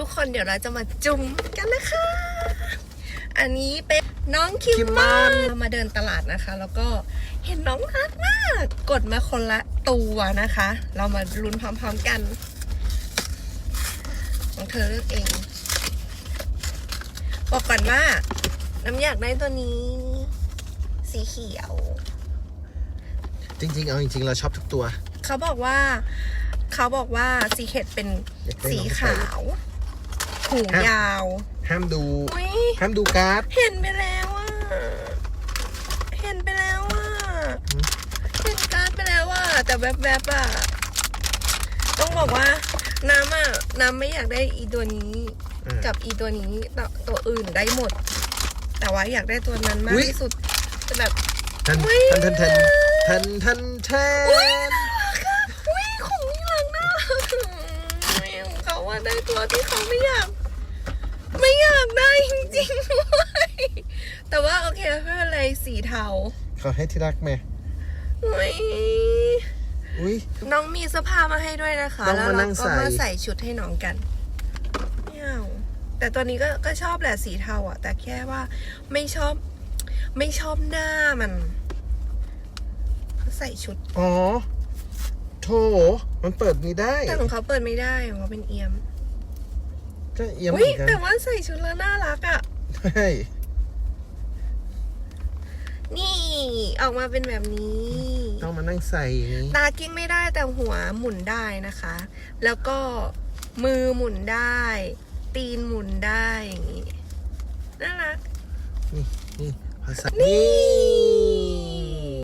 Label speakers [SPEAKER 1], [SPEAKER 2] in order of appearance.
[SPEAKER 1] ทุกคนเดี๋ยวเราจะมาจุ่มกันนะคะ อันนี้เป็นน้องคิม
[SPEAKER 2] คิม
[SPEAKER 1] ม
[SPEAKER 2] ม
[SPEAKER 1] อ
[SPEAKER 2] อนน
[SPEAKER 1] เรามาเดินตลาดนะคะ แล้วก็เห็นน้องน่ารักมาก กดมาคนละตัวนะคะ เรามาลุ้นพร้อมๆกันของเธอเลือกเอง บอกก่อนว่า น้ำอยากได้ตัวนี้ สีเขียว
[SPEAKER 2] จริง ๆ เอาจริง ๆ เราชอบทุกตัว
[SPEAKER 1] เขาบอกว่า เขาบอกว่าสีเขตเป็น
[SPEAKER 2] อยากได้
[SPEAKER 1] สี
[SPEAKER 2] น้อง
[SPEAKER 1] ขาว หู
[SPEAKER 2] ฮะ
[SPEAKER 1] ยาว
[SPEAKER 2] ห้ามดู
[SPEAKER 1] อุ้ย
[SPEAKER 2] ห้ามดูการ์ด
[SPEAKER 1] เห็นไปแล้วอะ เห็นไปแล้วอะ
[SPEAKER 2] หืม
[SPEAKER 1] เห็นการ์ดไปแล้วอะ แต่แวบๆอะ ต้องบอกว่า น้ำอะ น้ำไม่อยากได้อีตัวนี้
[SPEAKER 2] อ่า
[SPEAKER 1] กับอีตัวนี้ตัวตัวอื่นได้หมด แต่ว่าอยากได้ตัวนั้นมาก
[SPEAKER 2] อุ๊ย
[SPEAKER 1] ที่สุดแต่แบบ
[SPEAKER 2] ทัน
[SPEAKER 1] อุ๊ย
[SPEAKER 2] ทันทันทันทันทัน
[SPEAKER 1] อุ้ย
[SPEAKER 2] ทัน
[SPEAKER 1] น่ารักอะอุ้ยของนี่รักน่ารักอุ้ยของเขาว่าได้ตัวที่เขาไม่อยาก ไม่อยากได้จริงๆด้วยแต่ว่าโอเคไม่เป็นไรสีเทา
[SPEAKER 2] เขาให้ที่รักไหม
[SPEAKER 1] อุ้ย
[SPEAKER 2] อุ้ย
[SPEAKER 1] น้องมีเสื้อผ้ามาให้ด้วยนะคะ
[SPEAKER 2] น้อง
[SPEAKER 1] แล้ว
[SPEAKER 2] มา
[SPEAKER 1] เรา
[SPEAKER 2] นั่ง
[SPEAKER 1] ก็
[SPEAKER 2] ใส่
[SPEAKER 1] มาใส่ชุดให้น้องกันไม่เอาแต่ตัวนี้ก็ก็ชอบแหละสีเทาอะ แต่แค่ว่าไม่ชอบ ไม่ชอบหน้ามันเขาใส่ชุด
[SPEAKER 2] อ๋อ โถมันเปิดนี้ได้
[SPEAKER 1] แต่ของเขาเปิดไม่ได้ของเขาเป็นเอียม
[SPEAKER 2] ก็เอียมเห
[SPEAKER 1] อุ้
[SPEAKER 2] มื
[SPEAKER 1] ย
[SPEAKER 2] อนกัน
[SPEAKER 1] แต่ว่าใส่ชุดแล้วน่ารักอะ
[SPEAKER 2] ใช่
[SPEAKER 1] นี่ออกมาเป็นแบบนี้
[SPEAKER 2] ต้องมานั่งใส่อย่างนี้
[SPEAKER 1] ตากิ้งไม่ได้แต่หัวหมุนได้นะคะ แล้วก็มือหมุนได้ ตีนหมุนได้อย่างนี้ น่ารัก
[SPEAKER 2] นี่นี่ภาษา
[SPEAKER 1] นี่
[SPEAKER 2] นี่